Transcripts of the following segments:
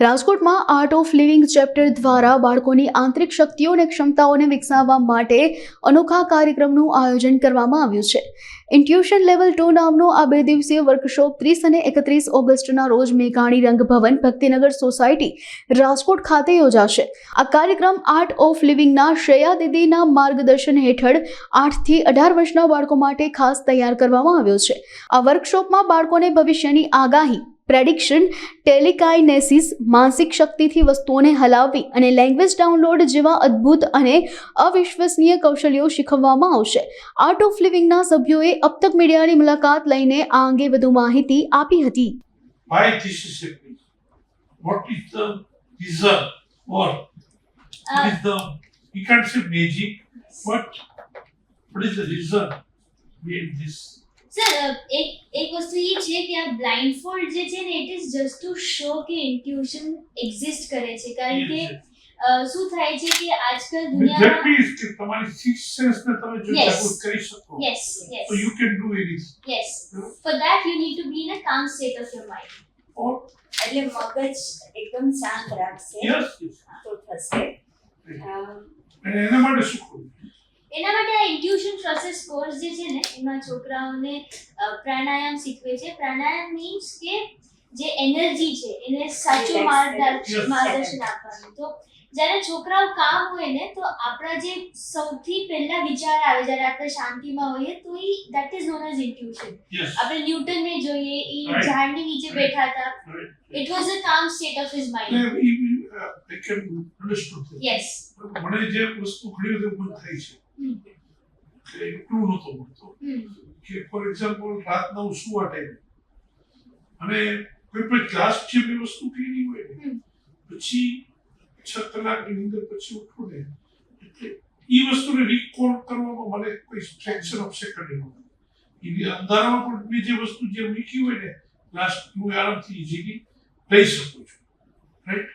રાજકોટમાં art of living chapter દ્વારા બાળકોની આંતરિક શક્તિઓ અને ક્ષમતાઓને વિકસાવવા માટે અનોખા કાર્યક્રમનું આયોજન કરવામાં આવ્યું છે. ઇન્ટ્યુશન લેવલ ટુ નામનો આ બે દિવસીય વર્કશોપ ત્રીસ અને એકત્રીસ ઓગસ્ટના રોજ મેઘાણી રંગભવન ભક્તિનગર સોસાયટી રાજકોટ ખાતે યોજાશે. આ કાર્યક્રમ આર્ટ ઓફ લિવિંગના શ્રેયા દીદીના માર્ગદર્શન હેઠળ આઠથી અઢાર વર્ષના બાળકો માટે ખાસ તૈયાર કરવામાં આવ્યો છે. આ વર્કશોપમાં બાળકોને ભવિષ્યની આગાહી પ્રેડિક્શન ટેલિકાઇનેસિસ માનસિક શક્તિથી વસ્તુઓને હલાવવી અને લેંગ્વેજ ડાઉનલોડ જેવા અદ્ભુત અને અવિશ્વસનીય કૌશલ્યો શીખવવામાં આવશે આર્ટ ઓફ લિવિંગના સભ્યોએ અબતક મીડિયાની મુલાકાત લઈને આ અંગે વધુ માહિતી આપી હતી what is the reason behind this? Sir એક એક વસ્તુ એ છે કે આ બ્લાઇન્ડ ફોલ્ડ જે છે ને it is just to show કે ઇન્ટ્યુશન એક્ઝિસ્ટ કરે છે કારણ કે અ, શું થાય છે કે આજકાલ That દુનિયામાં means કે તમારી સિક્સ સેન્સ ને તમે જો Yes. જાગૃત કરી શકો yes yes so you can do anything yes for that you need to be in a calm state of your mind or એટલે મગજ એકદમ શાંત રાખશે. Yes yes. તો થશે. અમ, અને એના માટે શું કરવું? એના માટે આ ઇન્ટ્યુશન પ્રોસેસ કોર્સ જે છે ને એમાં છોકરાઓને પ્રાણાયામ શીખવે છે. પ્રાણાયામ મીન્સ કે જે એનર્જી છે એને સાચું માર્ગદર્શન માર્ગદર્શન આપવાનું. તો જ્યારે છોકરાઓ કામ હોય ને તો આપણા જે સૌથી પહેલા વિચાર આવે જ્યારે આપણે શાંતિમાં હોઈએ તો એ that is known as intuition આપણે આપણે ન્યૂટનને જોઈએ એ. ઝાડની નીચે બેઠા હતા. It was a calm state of his mind. Yes મને જે વસ્તુ ઘણી વખત મન થાય છે એટલું નહોતો મળતો. કે ફોર એક્ઝામ્પલ રાતના હું સુવા ટાઈમે અને કોઈ પણ ક્લાસ છે મેં વસ્તુ કરી હોય પછી છ કલાકની અંદર પછી ઉઠું ને એટલે એ વસ્તુને રિકોલ કરવામાં મને કોઈ ફ્રેક્શન ઓફ સેકન્ડ મળે એ અંધારામાં પણ મેં જે વસ્તુ જે મૂકી હોય ને લાસ્ટ હું આરામથી ઇઝીલી લઈ શકું છું. રાઈટ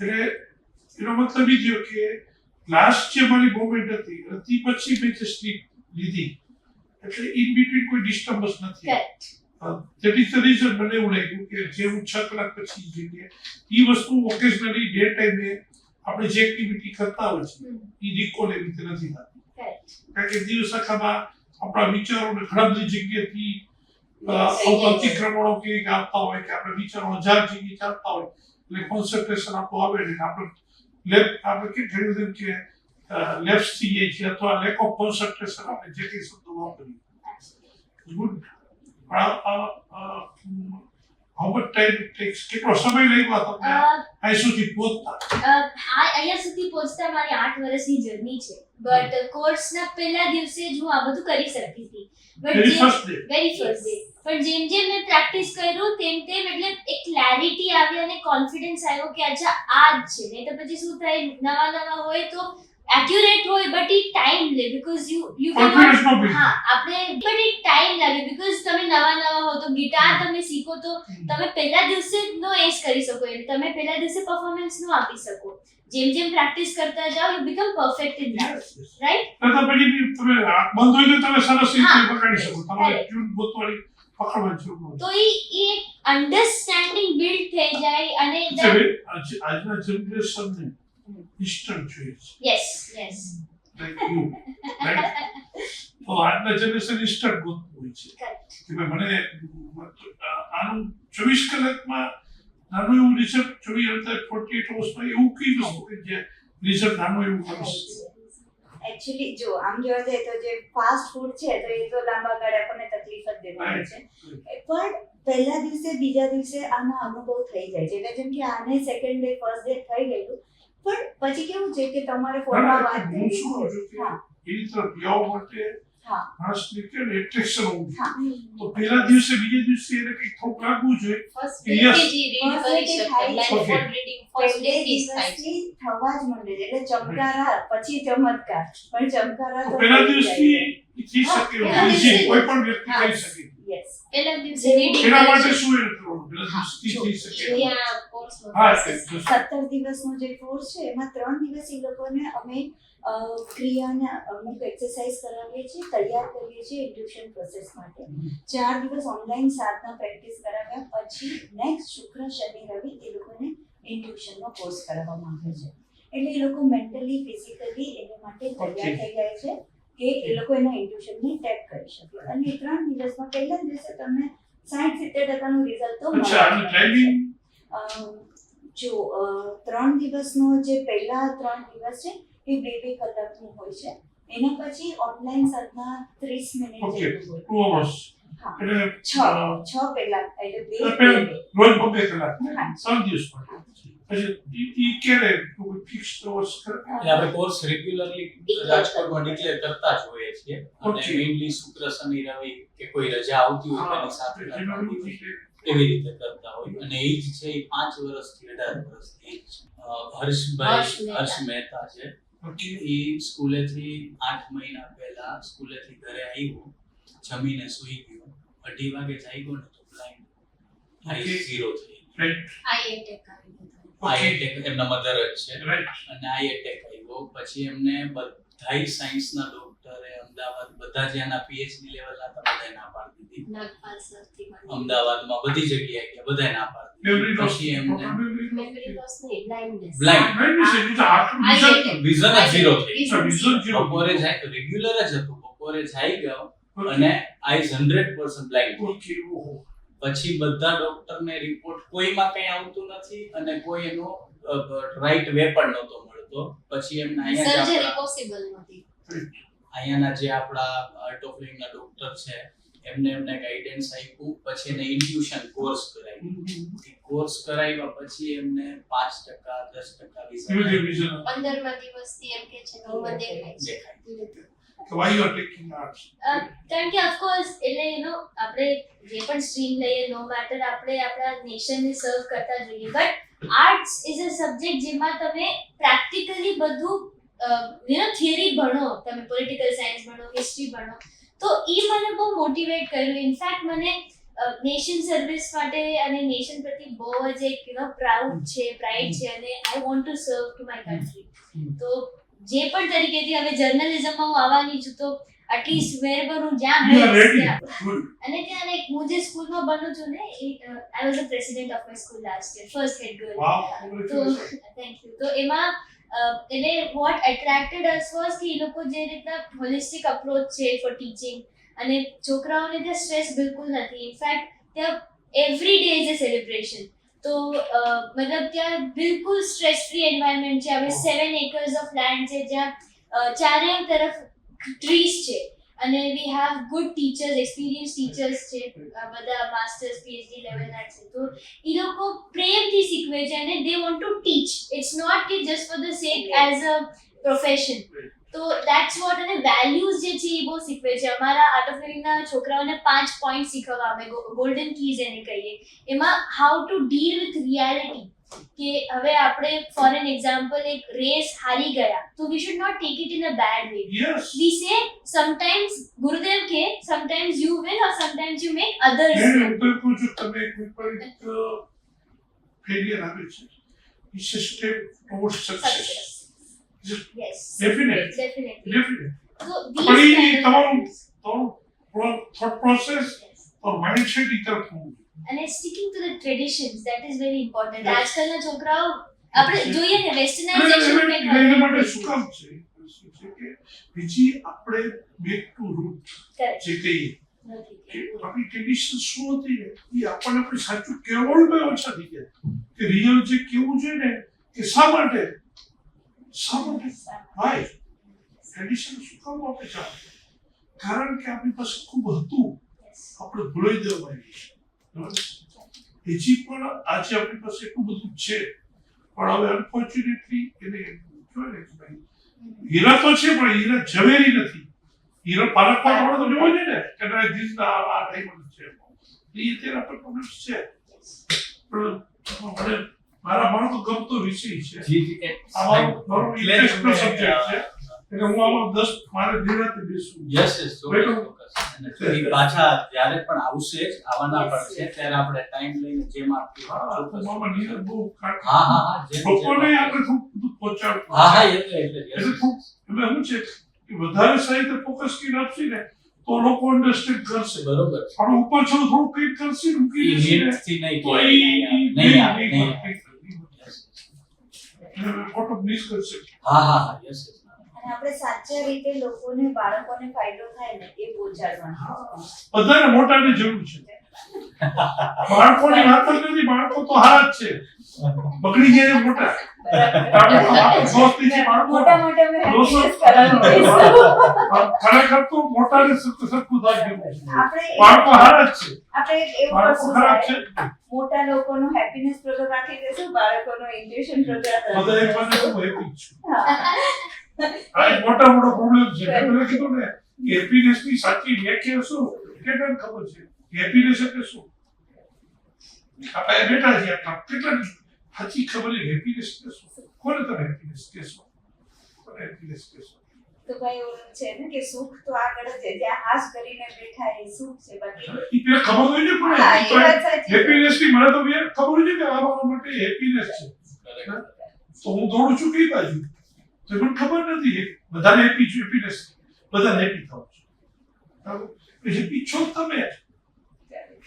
એટલે એનો મતલબ એ થયો કે લાસ્ટ જે મારી મોમેન્ટ હતી હતી પછી મેં જે સ્લીપ લીધી એટલે ઇન બિટવીન કોઈ ડિસ્ટર્બન્સ નથી. દેટ ઇઝ ધ રીઝન મને એવું લાગ્યું કે જે હું છ કલાક પછી જઈએ એ વસ્તુ ઓકેશનલી ડે ટાઈમે આપણે જે એક્ટિવિટી કરતા હોય છે એ રિકોલ એવી રીતે નથી થતી. કારણ કે દિવસ આખામાં આપણા વિચારોને ઘણા બધી જગ્યાથી. અતિક્રમણો કે આપતા હોય કે આપણે વિચારો હજાર જગ્યાએ ચાલતા હોય એટલે કોન્સન્ટ્રેશન આપણું આવે ને આપણે લેફ્ટ આપણે કે ઘણી વખત કે લેફ્ટ થઈ જાય છે અથવા લેક ઓફ કોન્સન્ટ્રેશન આપણે જે કંઈ શબ્દો વાપરીએ. Good. How much time takes કેટલો સમય લાગ્યો તમને? અહીં સુધી પહોંચતા? અહીંયા સુધી પહોંચતા મારી આઠ વર્ષની જર્ની છે. બટ કોર્સના પહેલા દિવસે જ હું આ બધું કરી શકતી હતી. Very but first day very first day પણ જેમ જેમ મેં પ્રેક્ટિસ કર્યું તેમ તેમ એટલે એક ક્લેરિટી આવી અને કોન્ફિડન્સ આવ્યો કે અચ્છા આ જ છે. નહીં તો પછી શું થાય? નવા નવા હોય તો એક્યુરેટ હોય બટ ઈ ટાઈમ લે બીકોઝ યુ યુ હા આપણે બટ ઈ ટાઈમ લાગે બીકોઝ તમે નવા નવા હો તો ગિટાર તમે શીખો તો તમે પહેલા દિવસે નો એસ કરી શકો. એમ તમે પહેલા દિવસે પરફોર્મન્સ નો આપી શકો. જેમ જેમ પ્રેક્ટિસ કરતા જાઓ you become perfect in that right તો પછી તમે બંધ હોય તો તમે સરસ રીતે પકડી શકો. તમારે ટ્યુન ગોતવાની તો ઈ ઈ એક અન્ડરસ્ટેન્ડિંગ બિલ્ડ થઈ જાય અને છે ભાઈ, આજ- આજના જનરેશનને ઇન્સ્ટન્ટ જોઈએ છે. Yes yes like you right તો આજના જનરેશન ઇન્સ્ટન્ટ ગોતવું હોય છે. કે મને આનું ચોવીસ કલાકમાં નાનું એવું રિઝલ્ટ ચોવીસ અંતર ફોર્ટી એટ અવર્સમાં એવું કીધું કે જે રિઝલ્ટ નાનું એવું કરી શકે એકચ્યુઅલી જો આમ જોવા જઈએ તો જે ફાસ્ટ ફૂડ છે તો એ તો લાંબા ગાળે આપણને તકલીફ જ દેવાની છે. પણ પહેલા દિવસે બીજા દિવસે આનો અનુભવ થઈ જાય છે. એટલે જેમ કે આને સેકન્ડ ડે ફર્સ્ટ ડે થઈ ગયેલું. પણ પછી કેવું છે કે તમારે ફોનમાં વાત કરી હા. એની તરફ હા. માણસને એટ્રેક્શન હોવું હા. તો પહેલા દિવસે બીજા દિવસે એને કંઈક થોડુંક લાગવું જોઈએ. ફર્સ્ટ કે. દિવસથી થવા જ માંડે છે એટલે ચમકારા પછી ચમત્કાર. પણ ચમકારા પહેલા દિવસથી થઈ શકે કોઈ પણ વ્યક્તિ કરી શકે. યસ પહેલા દિવસે એના માટે શું સત્તર દિવસનો જે કોર્સ છે એમાં ત્રણ દિવસ એ લોકોને અમે ક્રિયાના અમુક એક્સરસાઇઝ કરાવીએ છીએ તૈયાર કરીએ છીએ ઇન્ડક્શન પ્રોસેસ માટે ચાર દિવસ ઓનલાઈન સાધના પ્રેક્ટિસ કરાવ્યા પછી નેક્સ્ટ શુક્ર શનિ રવિ એ લોકોને ઇન્ટ્યુશનનો કોર્સ કરાવવામાં આવે છે એટલે એ લોકો મેન્ટલી ફિઝિકલી એના માટે તૈયાર થઈ જાય છે કે એ લોકો એના ઇન્ટ્યુશનને ટેપ કરી શકે. અને ત્રણ દિવસમાં પહેલા દિવસે તમને સાઠ સિત્તેર ટકાનું રિઝલ્ટ તો જો ત્રણ દિવસનો જે પહેલા ત્રણ દિવસ છે એ બે બે કલાકનું હોય છે. એના પછી ઓનલાઈન સાધના ત્રીસ મિનિટ જેટલું હોય. છ છ પહેલા એટલે બે. રોજ કલાક. પછી ઈ કોઈ ફિક્સ અવર્સ કરે એટલે આપણે કોર્સ રેગ્યુલરલી રાજકોટમાં ડિક્લેર કરતા જ હોઈએ છીએ અને મેઇનલી શુક્ર શનિ રવિ કે કોઈ રજા આવતી હોય તેની સાથે એવી રીતે કરતા હોય અને એ જ છે એ પાંચ વર્ષથી અઢાર વર્ષથી હર્ષભાઈ હર્ષ મહેતા. હર્ષ મહેતા છે એ સ્કૂલેથી આઠ મહિના પહેલા સ્કૂલેથી ઘરે આવ્યો જમીને સૂઈ ગયો અઢી વાગે જાગ્યો ને તો બ્લાઇન્ડ આઈ. ઝીરો થઈ આઈ એટેક આવી ગયો આઈ Okay. એમના મધર જ છે. અને આઈ એટેક આવ્યો. પછી એમને બધાય સાયન્સના ડોક્ટરે અમદાવાદ બધા જ એના પીએચડી લેવલના હતા બધા ના પાડી દીધી. અમદાવાદમાં બધી જગ્યાએ ગયા બધા ના પાડી દીધી. પછી એમને એટેક. વિઝન જ ઝીરો થઈ. બપોરે જાય રેગ્યુલર જ હતું. બપોરે જાય ગયો અને આઈઝ હંડ્રેડ પર્સન્ટ બ્લાઇન્ડ. પછી બધા ડોક્ટરને રિપોર્ટ કોઈમાં કંઈ આવતું નથી અને કોઈ એનો રાઈટ વે પણ નહોતો મળતો. પછી એમને અહીંયા સર્જરી પોસિબલ નથી. અહીંયાના જે આપણા આર્ટ ઓફ લિવિંગના ડોક્ટર છે એમને એમને ગાઈડન્સ આપ્યું પછી એને ઇન્ટ્યુશન કોર્સ કરાવ્યો કોર્સ કરાવ્યા પછી એમને પાંચ ટકા દસ ટકા ધીમે ધીમે વિઝન vision. દિવસથી એમ કે છે કે દેખાય. છે દેખાય So why you are taking arts? કારણ કે ઓફકોર્સ એટલે યુ નો આપણે જે પણ સ્ટ્રીમ લઈએ નો મેટર આપણે આપણા નેશનને સર્વ કરતા જોઈએ. But arts is a subject જેમાં તમે પ્રેક્ટિકલી બધું યુ નો થિયરી ભણો. તમે પોલિટિકલ સાયન્સ ભણો હિસ્ટ્રી ભણો. તો એ મને બહુ મોટિવેટ કર્યું. ઇનફેક્ટ મને નેશન સર્વિસ માટે અને નેશન પ્રતિ બહુ જ એક યુ નો પ્રાઉડ છે પ્રાઇડ છે અને I want to serve to my country તો જે પણ તરીકેથી હવે જર્નલિઝમમાં હું આવવાની છું તો એટલીસ્ટ wherever હું જ્યાં. અને ત્યાં એક હું જે સ્કૂલમાં ભણું છું ને I was a president of my school last year first head girl તો થેન્ક યુ તો એમાં એટલે વોટ એટ્રેક્ટેડ અસ વોઝ કે એ લોકો જે રીતના હોલિસ્ટિક અપ્રોચ છે ફોર ટીચિંગ અને છોકરાઓને ત્યાં સ્ટ્રેસ બિલકુલ નથી. ઇનફેક્ટ ત્યાં every day is a celebration તો મતલબ ત્યાં બિલકુલ સ્ટ્રેસ ફ્રી એન્વાયરમેન્ટ છે. હવે સેવન એકર્સ ઓફ લેન્ડ છે જ્યાં ચારે તરફ ટ્રીઝ છે. અને we have good teachers experience teachers છે. બધા માસ્ટર્સ પીએચડી લેવલના છે. તો એ લોકો પ્રેમથી શીખવે છે અને they want to teach it's not કે just for the sake as a profession તો દેટ્સ વોટ અને વેલ્યુઝ જે છે એ બહુ શીખવે છે. અમારા આર્ટ ઓફ લિવિંગના છોકરાઓને પાંચ પોઈન્ટ શીખવવા અમે ગોલ્ડન કીઝ એને કહીએ. એમાં how to deal with reality કે હવે આપણે ફોર એન એક્ઝામ્પલ એક રેસ હારી ગયા તો we should not take it in a bad way we say sometimes Gurudev કે sometimes you win or sometimes you make other બિલકુલ છું તમે કોઈ પણ ફેલિયર આવે છે? It's step toward success. Yes. Definitely. Definitely. Definite So પણ these એ kind of તમારું things. તમારું થોટ પ્રોસેસ Yes. और માઇન્ડસેટ ઈ તરફ હોવું અને sticking to the traditions that is very important. Yes. આજકાલના છોકરાઓ આપણે Yes. જોઈએ ને વેસ્ટર્નાઇઝેશન એને એને- એના માટે શું કામ છે શું છે કે બીજી આપણે બેક ટુ રૂટ જે કહીએ કે આપણી ટ્રેડિશન શું હતી ને એ આપણને આપણે સાચું કહેવાનું ઓછા થઈ ગયા કે રિયલ જે કેવું છે ને કે શા માટે શા માટે ભાઈ ટ્રેડિશન શું કામ કારણ કે આપણી પાસે ખૂબ હતું. આપણે ભૂલાઈ દેવાય હજી પણ આજે આપણી પાસે એટલું બધું છે. પણ હવે અનફોર્ચ્યુનેટલી એને કહેવાય ને ભાઈ, હીરા તો છે, પણ હીરા ઝવેરી નથી. હીરો પાલક થોડો તો જોવો જોઈએ ને કે ના ધીસ આ ડાયમંડ છે. એ અત્યારે આપણે પ્રોબ્લેમ છે. પણ મને મારા મારો તો ગમતો વિષય છે. મારો ઇન્ટરેસ્ટનો સબ્જેક્ટ છે. એટલે હું આમાં દસ મારે નિરાતે બેસું યસ યસ પાછા જ્યારે પણ આવશે આવવાના છે ત્યારે આપણે ટાઈમ લઈને જેમ આપી હા મામા નીરજ બહુ હા હા હા લોકોને આપણે થોડું પહોંચાડવું હા હા એટલે એટલે એટલે. શું છે કે વધારે સાહિત્ય ફોકસ કરીને આપશી ને તો લોકો અન્ડરસ્ટેન્ડ કરશે. બરોબર પણ ઉપર થોડું કંઈક કરશે મૂકી દેશે નહીં નહીં નહીં આવે, નહીં નહીં આવે, આવે. નહીં આવે. Yes. ખોટો મિસકન્સેપ્ટ હા હા હા યસ યસ અને આપણે સાચા રીતે લોકોને બાળકોને ફાયદો થાય ને એ પહોંચાડવાનું બધાને મોટાની જરૂર છે. બાળકોની વાત જ નથી બાળકો તો હારા જ છે. બગડી જાય મોટા. તો મોટા મોટા અમે દોસ્તો happiness કરાવવાનું ખરેખર તો મોટાને સરખું સરખું થાય બાળકો હારા જ છે. આપણે એક એવું બાળકો ખરાબ છે. મોટા લોકોનો હેપીનેસ પ્રોગ્રામ રાખી દેશું બાળકોનો ઇન્ટ્યુશન પ્રોગ્રામ બધા એક મને હું હેપી છું. આ એક મોટા મોટો પ્રોબ્લેમ છે. મેં કીધું ને હેપીનેસની સાચી વ્યાખ્યા શું? કે ખબર છે? હેપીનેસ એટલે શું? આપણે બેઠા છીએ આટલા કેટલા સાચી ખબર છે હેપીનેસ એટલે શું? કોને તમે હેપીનેસ કહેશો? કોને હેપીનેસ કહેશો? તો ભાઈ ઓલું છે ને કે સુખ તો આગળ છે જ્યાં હાશ કરીને બેઠા એ સુખ છે બાકી. એ ખબર હોય ને પણ વાત સાચી. છે. હેપીનેસની મને તો યાર ખબર હોય કે આ મારા માટે હેપીનેસ છે. તો હું દોડું છું કઈ બાજુ? તો મને ખબર નથી. બધાને હેપી છું હેપીનેસ. બધાને હેપી થવું છું. હેપી છો તમે.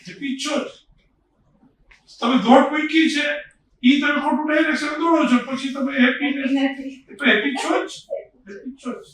હેપી છો જ તમે દોડ મૂકી છે ઈ તમે ખોટું ડાયરેક્શન દોડો છો પછી તમે તો હેપી છો જ? હેપી છો જ.